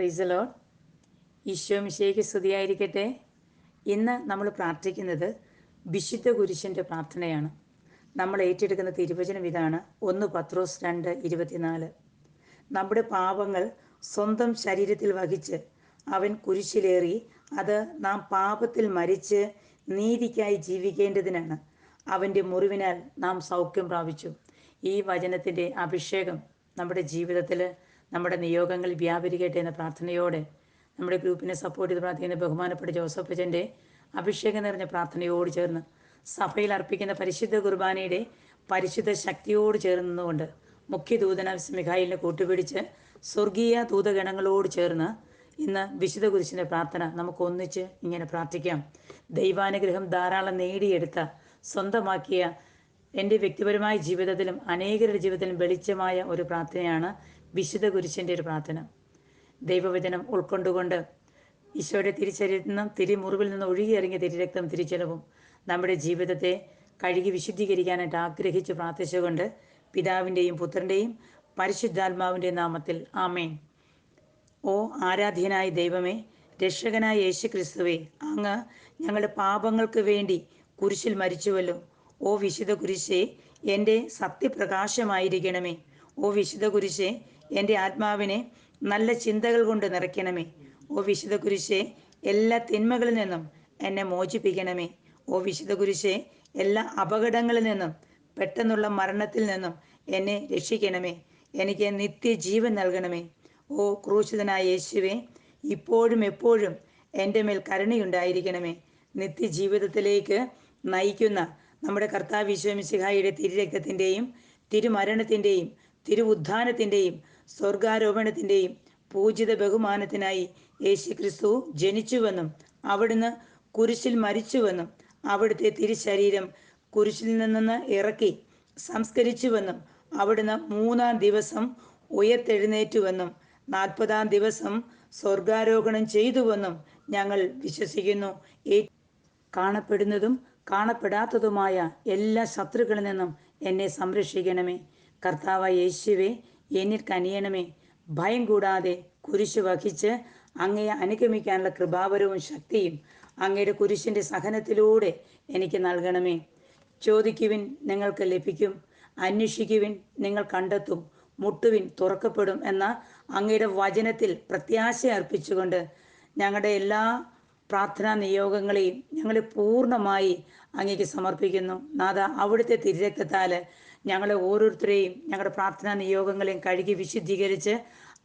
പ്രൈസലോ. ഈശോ മിശേക്ക് സ്തുതിയായിരിക്കട്ടെ. ഇന്ന് നമ്മൾ പ്രാർത്ഥിക്കുന്നത് വിശുദ്ധ കുരിശിന്റെ പ്രാർത്ഥനയാണ്. നമ്മൾ ഏറ്റെടുക്കുന്ന തിരുവചനം ഇതാണ്. ഒന്ന് പത്രോസ് രണ്ട് ഇരുപത്തിനാല്. നമ്മുടെ പാപങ്ങൾ സ്വന്തം ശരീരത്തിൽ വഹിച്ച് അവൻ കുരിശിലേറി അത് നാം പാപത്തിൽ മരിച്ച് നീതിക്കായി ജീവിക്കേണ്ടതിനാണ്. അവന്റെ മുറിവിനാൽ നാം സൗഖ്യം പ്രാപിച്ചു. ഈ വചനത്തിന്റെ അഭിഷേകം നമ്മുടെ ജീവിതത്തിൽ നമ്മുടെ നിയോഗങ്ങൾ വ്യാപരിക്കട്ടെ എന്ന പ്രാർത്ഥനയോടെ നമ്മുടെ ഗ്രൂപ്പിനെ സപ്പോർട്ട് ചെയ്ത് പ്രാർത്ഥിക്കുന്ന ബഹുമാനപ്പെട്ട ജോസഫ് അച്ഛന്റെ അഭിഷേകം നിറഞ്ഞ പ്രാർത്ഥനയോട് ചേർന്ന് സഭയിൽ അർപ്പിക്കുന്ന പരിശുദ്ധ കുർബാനയുടെ പരിശുദ്ധ ശക്തിയോട് ചേർന്നുകൊണ്ട് മുഖ്യദൂതന മിഖായിലിനെ കൂട്ടുപിടിച്ച് സ്വർഗീയ ദൂതഗണങ്ങളോട് ചേർന്ന് ഇന്ന് വിശുദ്ധ കുരിശിന്റെ പ്രാർത്ഥന നമുക്ക് ഒന്നിച്ച് ഇങ്ങനെ പ്രാർത്ഥിക്കാം. ദൈവാനുഗ്രഹം ധാരാളം നേടിയെടുത്ത സ്വന്തമാക്കിയ എന്റെ വ്യക്തിപരമായ ജീവിതത്തിലും അനേകരുടെ ജീവിതത്തിലും വെളിച്ചമായ ഒരു പ്രാർത്ഥനയാണ് വിശുദ്ധ കുരിശിന്റെ ഒരു പ്രാർത്ഥന. ദൈവവചനം ഉൾക്കൊണ്ടുകൊണ്ട് ഈശോയുടെ തിരിച്ചരിയിൽ നിന്നും തിരിമുറിവിൽ നിന്ന് ഒഴുകിയിറങ്ങിയ തിരിരക്തം തിരിച്ചെലവും നമ്മുടെ ജീവിതത്തെ കഴുകി വിശുദ്ധീകരിക്കാനായിട്ട് ആഗ്രഹിച്ച് പ്രാർത്ഥിച്ചുകൊണ്ട് പിതാവിന്റെയും പുത്രന്റെയും പരിശുദ്ധാത്മാവിന്റെ നാമത്തിൽ ആമേൻ. ഓ ആരാധ്യനായ ദൈവമേ രക്ഷകനായ യേശു ക്രിസ്തുവേ അങ്ങ് ഞങ്ങളുടെ പാപങ്ങൾക്ക് വേണ്ടി കുരിശിൽ മരിച്ചുവല്ലോ. ഓ വിശുദ്ധ കുരിശേ എന്റെ സത്യപ്രകാശമായിരിക്കണമേ. ഓ വിശുദ്ധ കുരിശേ എന്റെ ആത്മാവിനെ നല്ല ചിന്തകൾ കൊണ്ട് നിറയ്ക്കണമേ. ഓ വിശുദ്ധ കുരിശേ എല്ലാ തിന്മകളിൽ നിന്നും എന്നെ മോചിപ്പിക്കണമേ. ഓ വിശുദ്ധ കുരിശേ എല്ലാ അപകടങ്ങളിൽ നിന്നും പെട്ടെന്നുള്ള മരണത്തിൽ നിന്നും എന്നെ രക്ഷിക്കണമേ. എനിക്ക് നിത്യജീവൻ നൽകണമേ. ഓ ക്രൂശിതനായ യേശുവേ ഇപ്പോഴും എപ്പോഴും എന്റെ മേൽ കരുണയുണ്ടായിരിക്കണമേ. നിത്യജീവിതത്തിലേക്ക് നയിക്കുന്ന നമ്മുടെ കർത്താവ് വിശ്വമിശിഹായുടെ തിരുരക്തത്തിന്റെയും തിരുമരണത്തിന്റെയും തിരുവുദ്ധാനത്തിന്റെയും സ്വർഗാരോപണത്തിന്റെയും പൂജിത ബഹുമാനത്തിനായി യേശു ക്രിസ്തു ജനിച്ചുവെന്നും അവിടുന്ന് കുരിശിൽ മരിച്ചുവെന്നും അവിടുത്തെ തിരുശരീരം കുരിശിൽ നിന്ന് ഇറക്കി സംസ്കരിച്ചുവെന്നും അവിടുന്ന് മൂന്നാം ദിവസം ഉയർത്തെഴുന്നേറ്റുവെന്നും നാൽപ്പതാം ദിവസം സ്വർഗാരോഹണം ചെയ്തുവെന്നും ഞങ്ങൾ വിശ്വസിക്കുന്നു. കാണപ്പെടുന്നതും കാണപ്പെടാത്തതുമായ എല്ലാ ശത്രുക്കളിൽ നിന്നും എന്നെ സംരക്ഷിക്കണമേ. കർത്താവ് യേശുവെ എന്നിൽ കനിയണമേ. ഭയം കൂടാതെ കുരിശ് വഹിച്ച് അങ്ങയെ അനുഗമിക്കാനുള്ള കൃപാപരവും ശക്തിയും അങ്ങയുടെ കുരിശിന്റെ സഹനത്തിലൂടെ എനിക്ക് നൽകണമേ. ചോദിക്കുവിൻ നിങ്ങൾക്ക് ലഭിക്കും. അന്വേഷിക്കുവിൻ നിങ്ങൾ കണ്ടെത്തും. മുട്ടുവിൻ തുറക്കപ്പെടും എന്ന അങ്ങയുടെ വചനത്തിൽ പ്രത്യാശ അർപ്പിച്ചുകൊണ്ട് ഞങ്ങളുടെ എല്ലാ പ്രാർത്ഥനാ നിയോഗങ്ങളെയും ഞങ്ങൾ പൂർണമായി അങ്ങേക്ക് സമർപ്പിക്കുന്നു. നാഥ അവിടുത്തെ തിരുരക്തത്താൽ ഞങ്ങളെ ഓരോരുത്തരെയും ഞങ്ങളുടെ പ്രാർത്ഥനാ നിയോഗങ്ങളെയും കഴുകി വിശുദ്ധീകരിച്ച്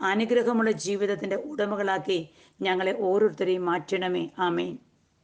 അനുഗ്രഹമുള്ള ജീവിതത്തിന്റെ ഉടമകളാക്കി ഞങ്ങളെ ഓരോരുത്തരെയും മാറ്റണമേ. ആമേൻ.